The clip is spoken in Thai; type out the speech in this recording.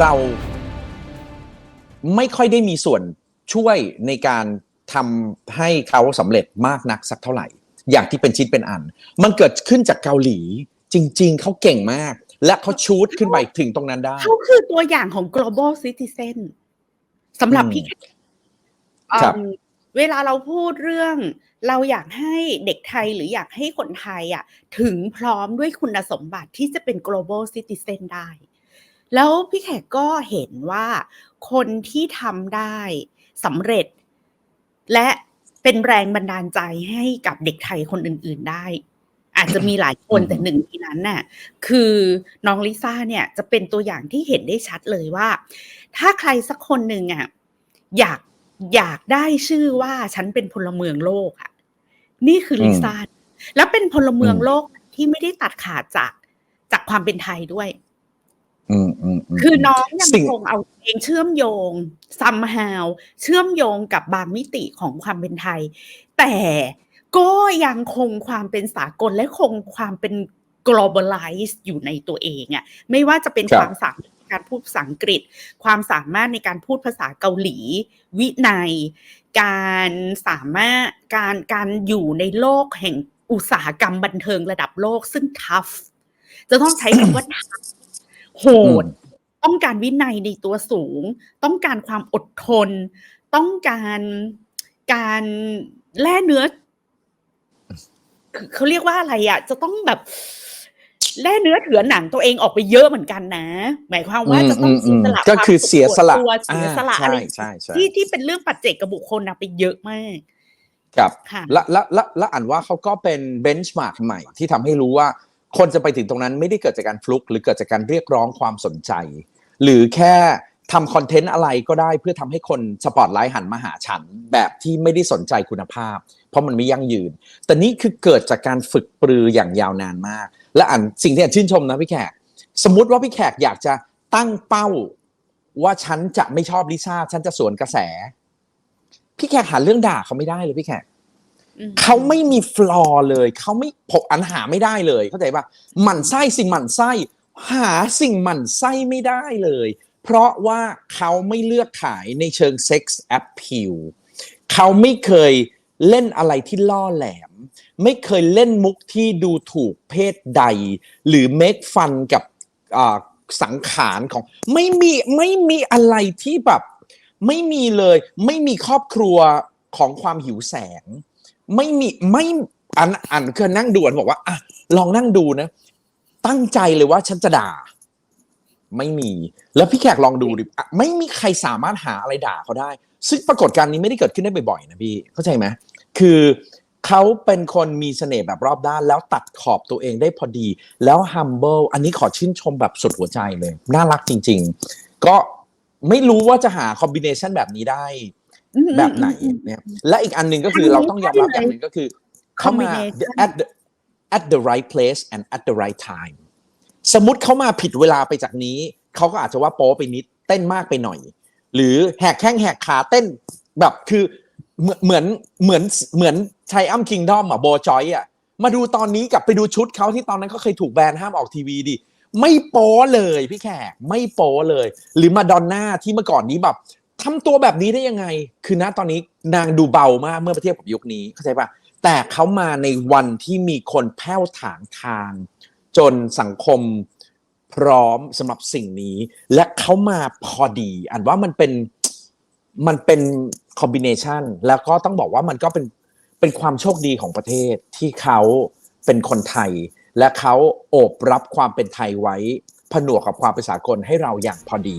เราไม่ค่อยได้มีส่วนช่วยในการทำให้เขาสำเร็จมากนักสักเท่าไหร่ อย่างที่เป็นชิ้นเป็นอัน มันเกิดขึ้นจากเกาหลี จริง ๆ เขาเก่งมาก และเขาชูดขึ้นไปถึงตรงนั้นได้ เขาคือตัวอย่างของ global citizen สำหรับอืมพี่แขกครับอืมเวลาเราพูดเรื่อง เราอยากให้เด็กไทยหรืออยากให้คนไทยอะ ถึงพร้อมด้วยคุณสมบัติที่จะเป็น global citizen ได้ แล้วพี่แขกก็เห็นว่าคนที่ทำได้สำเร็จ และเป็นแรงบันดาลใจให้กับเด็กไทยคนอื่น ๆได้ อาจจะมีหลายคนอืมแต่หนึ่งในนั้นน่ะคือน้องลิซ่าเนี่ยจะเป็นตัวอย่างที่เห็นได้ชัดเลยว่า ถ้าใครสักคนหนึ่งอะอยากอยากได้ชื่อว่าฉันเป็นพลเมืองโลกอะ นี่คือลิซ่าแล้วเป็นพลเมืองโลกที่ไม่ได้ตัดขาดจากจากความเป็นไทยด้วย อืมอืมม คือน้องยังสิ่งคงเอาตัวเองเชื่อมโยง somehow เชื่อมโยงกับบางมิติของความเป็นไทย แต่ก็ยังคงความเป็นสากลและคงความเป็น globalize อยู่ในตัวเองอะ่ะไม่ว่าจะเป็นครับความสามารถในการพูดภาษาอังกฤษ ความสามารถในการพูดภาษาเกาหลี วินัย การสามารถการการอยู่ในโลกแห่งอุตสาหกรรมบันเทิงระดับโลกซึ่ง tough จะต้องใช้คำว่า tough โหด ต้องการวินัยในตัวสูง ต้องการความอดทน ต้องการการแล่เนื้อคือเขาเรียกว่าอะไรอะจะต้องแบบแล่เนื้อเถือหนังตัวเองออกไปเยอะเหมือนกันนะ หมายความว่าจะต้องเสียสละก็คือวามเสียสละตัวเสียสละอ่าอะไรใช่ใช่ใช่ที่ที่เป็นเรื่องปัจเจกกับบุคคลนะไปเยอะมากครับค่ะและและและและอ่านว่าเขาก็เป็นเบนช์มาร์กใหม่ที่ทำให้รู้ว่าคนจะไปถึงตรงนั้นไม่ได้เกิดจากการฟลุกหรือเกิดจากการเรียกร้องความสนใจ หรือแค่ทำคอนเทนต์อะไรก็ได้เพื่อทำให้คนสปอตไลท์หันมาหาฉัน แบบที่ไม่ได้สนใจคุณภาพ เพราะมันไม่ยั่งยืน แต่นี่คือเกิดจากการฝึกปรืออย่างยาวนานมาก และอันสิ่งที่อันชื่นชมนะพี่แขก สมมติว่าพี่แขกอยากจะตั้งเป้าว่าฉันจะไม่ชอบลิซ่าฉันจะสวนกระแส พี่แขกหาเรื่องด่าเขาไม่ได้เลยพี่แขกอืมเขาไม่มีฟลอร์เลย เขาไม่ผมอันหาไม่ได้เลย เข้าใจปะหมั่นไส้สิ่งหมั่นไส้ หาสิ่งหมั่นไส้ไม่ได้เลย เพราะว่าเขาไม่เลือกขายในเชิงเซ็กส์แอ p พิวเขาไม่เคยเล่นอะไรที่ล่อแหลม ไม่เคยเล่นมุกที่ดูถูกเพศใด หรือเมคฟันกับอ่าสังขารของไม่มีไม่มีอะไรที่แบบไม่มีเลย ไม่มีครอบครัวของความหิวแสง ไม่มีไม่อันอันคือนั่งดูอันบอกว่าอะลองนั่งดูนะ ตั้งใจเลยว่าฉันจะด่า ไม่มี แล้วพี่แขกลองดูดิอะไม่มีใครสามารถหาอะไรด่าเขาได้ ซึ่งปรากฏการณ์นี้ไม่ได้เกิดขึ้นได้บ่อยๆนะพี่เข้าใจไหมคือเขาเป็นคนมีเสน่ห์แบบรอบด้านแล้วตัดขอบตัวเองได้พอดี แล้ว humble อันนี้ขอชื่นชมแบบสุดหัวใจเลย น่ารักจริง ๆ ก็ไม่รู้ว่าจะหาคอมบิเนชันแบบนี้ได้ แบบไหนเนี่ยและอีกอันหนึ่งก็คืออันนี้เราต้องยอมรับอย่างหนึ่งก็คือเข้ามา Combination at the at the right place and at the right time สมมติเขามาผิดเวลาไปจากนี้ เขาก็อาจจะว่าโป๊ไปนิดเต้นมากไปหน่อย หรือแหกแข้งแหกขาเต้นแบบคือเหมือนเหมือนเหมือนเหมือนไทอัมคิงดอมอะโบจอยอะมาดูตอนนี้กลับไปดูชุดเขาที่ตอนนั้นเขาเคยถูกแบนห้ามออกทีวีดิไม่โป๊เลยพี่แขกไม่โป๊เลย หรือมาดอนน่าที่เมื่อก่อนนี้แบบทำตัวแบบนี้ได้ยังไง คือณตอนนี้นางดูเบามากเมื่อเทียบกับยุคนี้เข้าใจปะ แต่เขามาในวันที่มีคนแผ้วถางทาง จนสังคมพร้อมสำหรับสิ่งนี้ และเขามาพอดีอันว่ามันเป็นมันเป็นคอมบิเนชันแล้วก็ต้องบอกว่ามันก็เป็นเป็นความโชคดีของประเทศที่เขาเป็นคนไทย และเขาโอบรับความเป็นไทยไว้ผนวกกับความเป็นสากลให้เราอย่างพอดี